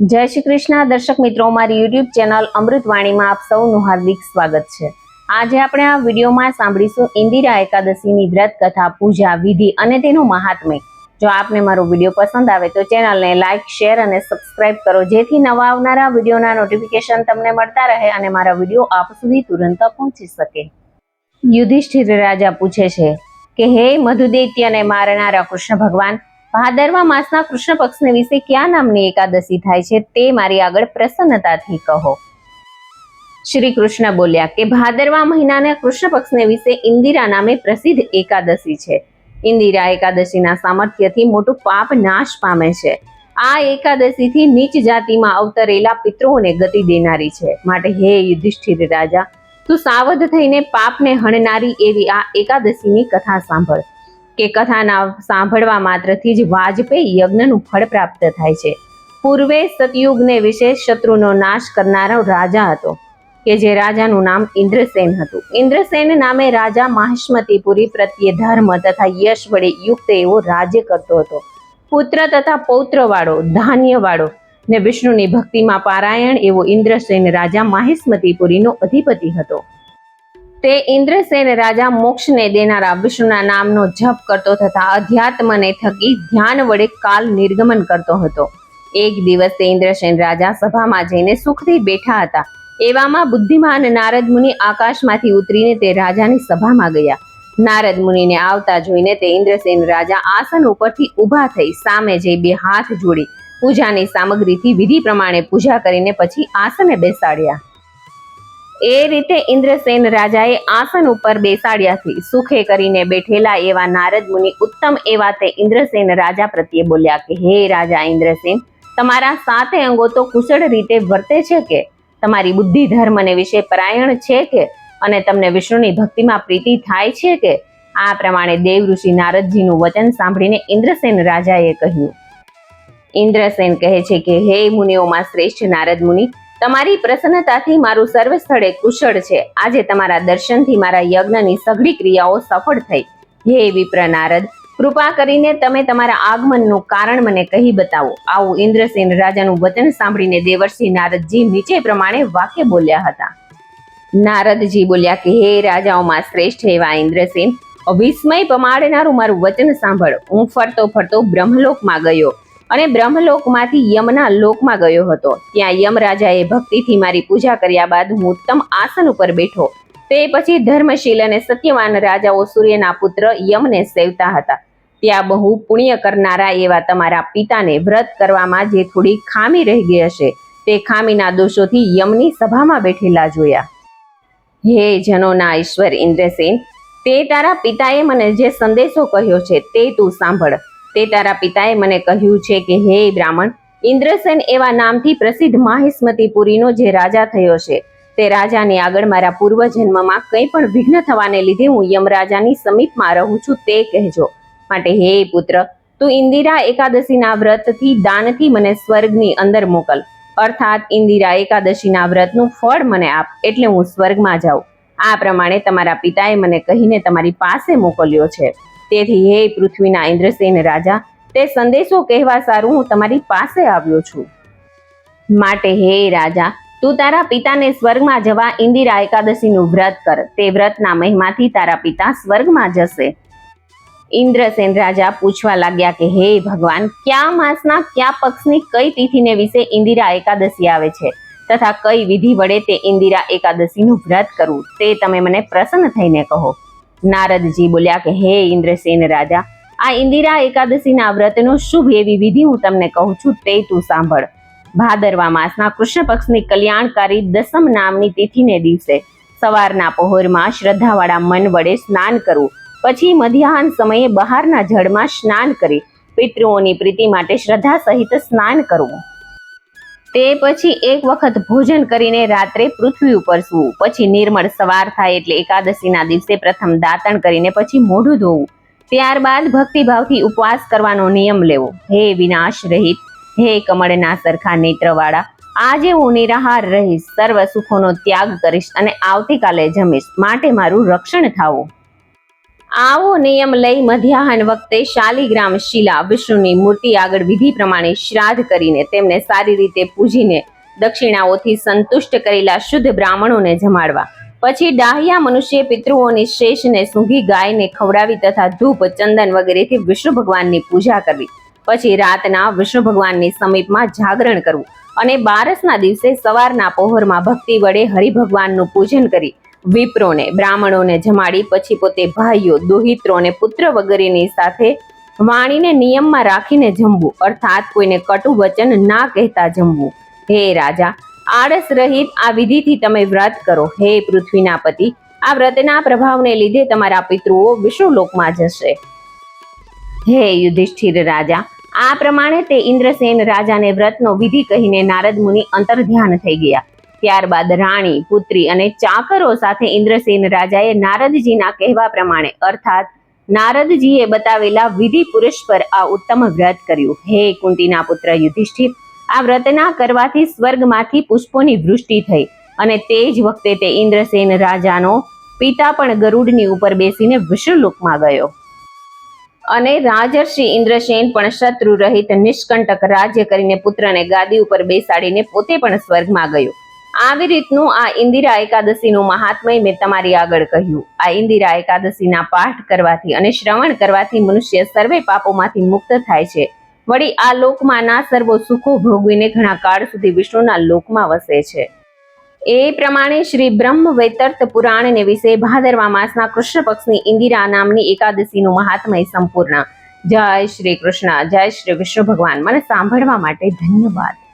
જય શ્રી કૃષ્ણ. દર્શક મિત્રો મારી યુટ્યુબ ચેનલ અમૃતવાણીમાં આપ સૌનું હાર્દિક સ્વાગત છે. આજે આપણે આ વિડીયોમાં સાંભળીશું ઇન્દિરા એકાદશીની વ્રત કથા, પૂજા, વિધિ અને તેનું મહાત્મ્ય. જો આપને મારો વીડિયો પસંદ આવે તો ચેનલને લાઇક શેર અને સબસ્ક્રાઇબ કરો, જેથી નવા આવનારા વિડીયોના નોટિફિકેશન તમને મળતા રહે અને મારા વીડિયો આપ સુધી તુરંત પહોંચી શકે. યુધિષ્ઠિર રાજા પૂછે છે કે, હે મધુદૈત્યને મારનારા કૃષ્ણ ભગવાન ભાદરવા માસના કૃષ્ણ પક્ષને વિશે ક્યાં નામની એકાદશી થાય છે તે મારી આગળ પ્રસન્નતાથી કહો. શ્રી કૃષ્ણ બોલ્યા કે ભાદરવા મહિનાના કૃષ્ણ પક્ષને વિશે ઇન્દિરા નામે પ્રસિદ્ધ એકાદશી છે. ઇન્દિરા એકાદશીના સામર્થ્યથી મોટું પાપ નાશ પામે છે. આ એકાદશીથી નીચ જાતિમાં અવતરેલા પિતૃઓને ગતિ દેનારી છે. માટે હે યુધિષ્ઠિર રાજા, તું સાવધ થઈને પાપને હણનારી એવી આ એકાદશીની કથા સાંભળ. કે કથાના સાંભળવા માત્રથી જ વાજપેયી યજ્ઞનું ફળ પ્રાપ્ત થાય છે. પૂર્વે સતયુગને વિશે શત્રુનો નાશ કરનારો રાજા હતો, કે જે રાજાનું નામ ઇન્દ્રસેન હતું. ઇન્દ્રસેન નામે રાજા મહાષ્મતીપુરી પ્રત્યે ધર્મ તથા યશ વડે યુક્ત એવો રાજ્ય કરતો હતો. પુત્ર તથા પૌત્રવાળો, ધાન્યવાળો ને વિષ્ણુની ભક્તિમાં પારાયણ એવો ઇન્દ્રસેન રાજા માહિષ્મતીપુરીનો અધિપતિ હતો. તે ઇન્દ્રસેન રાજા મોક્ષને દેનારા વિષ્ણુના નામનો જપ કરતો તથા અધ્યાત્મને થકી ધ્યાન વડે કાલ નિર્ગમન કરતો હતો. એક દિવસ તે ઇન્દ્રસેન રાજા સભામાં જઈને સુખથી બેઠા હતા. એવામાં બુદ્ધિમાન નારદ મુનિ આકાશમાંથી ઉતરીને તે રાજાની સભામાં ગયા. નારદ મુનિને આવતા જોઈને તે ઇન્દ્રસેન રાજા આસન ઉપરથી ઊભા થઈ સામે જઈ બે હાથ જોડી. પૂજાની સામગ્રીથી વિધિ પ્રમાણે પૂજા કરીને પછી આસને બેસાડ્યા. એ રીતે ઇન્દ્રસેન રાજાએ આસન ઉપર બેસાડ્યાથી સુખે કરીને બેઠેલા એવા નારદ મુનિ ઉત્તમ એવા તે ઇન્દ્રસેન રાજા પ્રત્યે બોલ્યા કે, હે રાજા ઇન્દ્રસેન, તમારા સાતે અંગો તો કુશળ રીતે વર્તે છે કે? તમારી બુદ્ધિ ધર્મને વિશે પરાયણ છે કે? અને તમને વિષ્ણુની ભક્તિમાં પ્રીતિ થાય છે કે? આ પ્રમાણે દેવ ઋષિ નારદજીનું વચન સાંભળીને ઇન્દ્રસેન રાજાએ કહ્યું, ઇન્દ્રસેન કહે છે કે, હે મુનિઓમાં શ્રેષ્ઠ નારદ મુનિ તમારી પ્રસન્નતાથી મારું સર્વ સ્થળે કુશળ છે. આજે તમારા દર્શનથી મારા યજ્ઞની સઘળી ક્રિયાઓ સફળ થઈ. હે વિપ્ર નારદ, કૃપા કરીને તમે તમારા આગમનનું કારણ મને કહી બતાવો. આવું ઇન્દ્રસેન રાજાનું વચન સાંભળીને દેવર્ષિ નારદજી નીચે પ્રમાણે વાક્ય બોલ્યા હતા. નારદજી બોલ્યા કે, હે રાજાઓમાં શ્રેષ્ઠ એવા ઇન્દ્રસેન વિસ્મય પમાડનારું મારું વચન સાંભળ. હું ફરતો ફરતો બ્રહ્મલોકમાં ગયો. અને બ્રહ્મલોકમાંથી યમના લોકમાં ગયો હતો. ત્યાં યમ રાજાએ ભક્તિથી મારી પૂજા કર્યા બાદ હું ઉત્તમ આસન ઉપર બેઠો. તે પછી ધર્મશીલ અને સત્યવાન રાજાઓ સૂર્યના પુત્ર યમને સેવતા હતા. ત્યાં બહુ પુણ્ય કરનારા એવા તમારા પિતાને વ્રત કરવામાં જે થોડી ખામી રહી ગઈ હશે, તે ખામીના દોષોથી યમની સભામાં બેઠેલા જોયા. હે જનોના ઈશ્વર ઇન્દ્રસેન, તે તારા પિતાએ મને જે સંદેશો કહ્યો છે તે તું સાંભળ. તે તારા પિતાએ મને કહ્યું છે કે, હે બ્રાહ્મણ, ઇન્દ્રસેન એવા નામથી પ્રસિદ્ધ માહિષ્મતીપુરીનો જે રાજા થયો છે, તે રાજાની આગળ મારા પૂર્વજન્મમાં કંઈ પણ વિઘ્ન થવાને લીધે હું યમરાજાની સમીપમાં રહું છું તે કહેજો. માટે હે પુત્ર, તું ઇન્દિરા એકાદશીના વ્રતથી દાનથી મને સ્વર્ગની અંદર મોકલ. અર્થાત ઇન્દિરા એકાદશીના વ્રતનું ફળ મને આપ, એટલે હું સ્વર્ગમાં જાઉં. આ પ્રમાણે તમારા પિતાએ મને કહીને તમારી પાસે મોકલ્યો છે. તેથી હે પૃથ્વીના ઇન્દ્રસેન રાજા, તે સંદેશો કહેવા સારું હું તમારી પાસે આવ્યો છું. માટે હે રાજા, તું તારા પિતાને સ્વર્ગમાં જવા ઇન્દિરા એકાદશીનું વ્રત કર. તે વ્રતના મહિમાથી તારા પિતા સ્વર્ગમાં જશે. ઇન્દ્રસેન રાજા પૂછવા લાગ્યા કે, હે ભગવાન, કયા માસના, કયા પક્ષની, કઈ તિથિને વિશે ઇન્દિરા એકાદશી આવે છે? તથા કઈ વિધિ વડે તે ઇન્દિરા એકાદશીનું વ્રત કરવું તે તમે મને પ્રસન્ન થઈને કહો. નારદજી બોલ્યા કે, હે ઇન્દ્રસેન રાજા, આ ઇન્દિરા એકાદશીના વ્રતનો શુભ એવી વિધિ હું તમને કહું છું, તે તું સાંભળ. ભાદરવા માસના કૃષ્ણ પક્ષની કલ્યાણકારી દસમ નામની તિથિને દિવસે સવારના પહોરમાં શ્રદ્ધાવાળા મન વડે સ્નાન કરવું પછી મધ્યાહન સમયે બહારના જળમાં સ્નાન કરી પિતૃઓની પ્રીતિ માટે શ્રદ્ધા સહિત સ્નાન કરવું તે પછી એક વખત ભોજન કરીને રાત્રે પૃથ્વી ઉપર સૂવું. પછી નિર્મળ સવાર થાય એટલે એકાદશીના દિવસે પ્રથમ દાંતણ કરીને પછી મોઢું ધોવું. ત્યારબાદ ભક્તિભાવથી ઉપવાસ કરવાનો નિયમ લેવો. હે વિનાશ રહિત, હે કમળના સરખા નેત્રવાળા, આજે હું નિરાહાર રહીશ, સર્વ સુખોનો ત્યાગ કરીશ અને આવતીકાલે જમીશ. માટે મારું રક્ષણ થાવું. આવો નિયમ લઈ મધ્યાહન વખતે શાલિગ્રામ શિલા વિષ્ણુની મૂર્તિ આગળ વિધિ પ્રમાણે શ્રાદ્ધ કરીને તેમને સારી રીતે પૂજીને દક્ષિણાઓથી સંતુષ્ટ કરેલા શુદ્ધ બ્રાહ્મણોને જમાડવા. પછી ડાહ્યા મનુષ્ય પિતૃઓની શેષને સૂંઘી ગાયને ખવડાવી તથા ધૂપ, ચંદન વગેરેથી વિષ્ણુ ભગવાનની પૂજા કરવી. પછી રાતના વિષ્ણુ ભગવાનની સમીપમાં જાગરણ કરવું અને બારસના દિવસે સવારના પહોરમાં ભક્તિ વડે હરિભગવાનનું પૂજન કરી વિપ્રોને, બ્રાહ્મણોને જમાડી, પછી પોતે ભાઈઓ દોહિત્રોને પુત્ર વગેરેની સાથે વાણીને નિયમમાં રાખીને જમવું. અર્થાત કોઈને કટુ વચન ના કહેતા જમવું. હે રાજા, આળસ રહિત આ વિધિથી તમે વ્રત કરો. હે પૃથ્વીના પતિ, આ વ્રતના પ્રભાવને લીધે તમારા પિતૃઓ વિશ્વલોકમાં જશે. હે યુધિષ્ઠિર રાજા, આ પ્રમાણે તે ઇન્દ્રસેન રાજાને વ્રતનો વિધિ કહીને નારદ મુનિ અંતર ધ્યાન થઈ ગયા. ત્યારબાદ રાણી, પુત્રી અને ચાકરો સાથે ઇન્દ્રસેન રાજાએ નારદજીના કહેવા પ્રમાણે, અર્થાત નારદજીએ બતાવેલા વિધિ પુરુષ પર આ ઉત્તમ વ્રત કર્યું. હે કુંતીના પુત્ર યુધિષ્ઠિર, આ વ્રતના કરવાથી સ્વર્ગમાંથી પુષ્પોની વૃષ્ટિ થઈ અને તે જ વખતે તે ઇન્દ્રસેન રાજાનો પિતા પણ ગરુડની ઉપર બેસીને વિષ્ણુલોકમાં ગયો. અને રાજર્ષિ ઇન્દ્રસેન પણ શત્રુ રહિત નિષ્કંટક રાજ્ય કરીને પુત્રને ગાદી ઉપર બેસાડીને પોતે પણ સ્વર્ગમાં ગયો. આવી રીતનું આ ઇન્દિરા એકાદશીનું મહાત્મય મેં તમારી આગળ કહ્યું. આ ઇન્દિરા એકાદશીના પાઠ કરવાથી અને શ્રવણ કરવાથી મનુષ્ય સર્વે પાપોમાંથી મુક્ત થાય છે. વળી આ લોકમાં ના સર્વો સુખો ભોગવીને ઘણા કાળ સુધી વિષ્ણુના લોકમાં વસે છે. એ પ્રમાણે શ્રી બ્રહ્મ વૈતર્થ પુરાણને વિશે ભાદરવા માસના કૃષ્ણ પક્ષની ઇન્દિરા નામની એકાદશીનું મહાત્મય સંપૂર્ણ. જય શ્રી કૃષ્ણ, જય શ્રી વિષ્ણુ ભગવાન. મને સાંભળવા માટે ધન્યવાદ.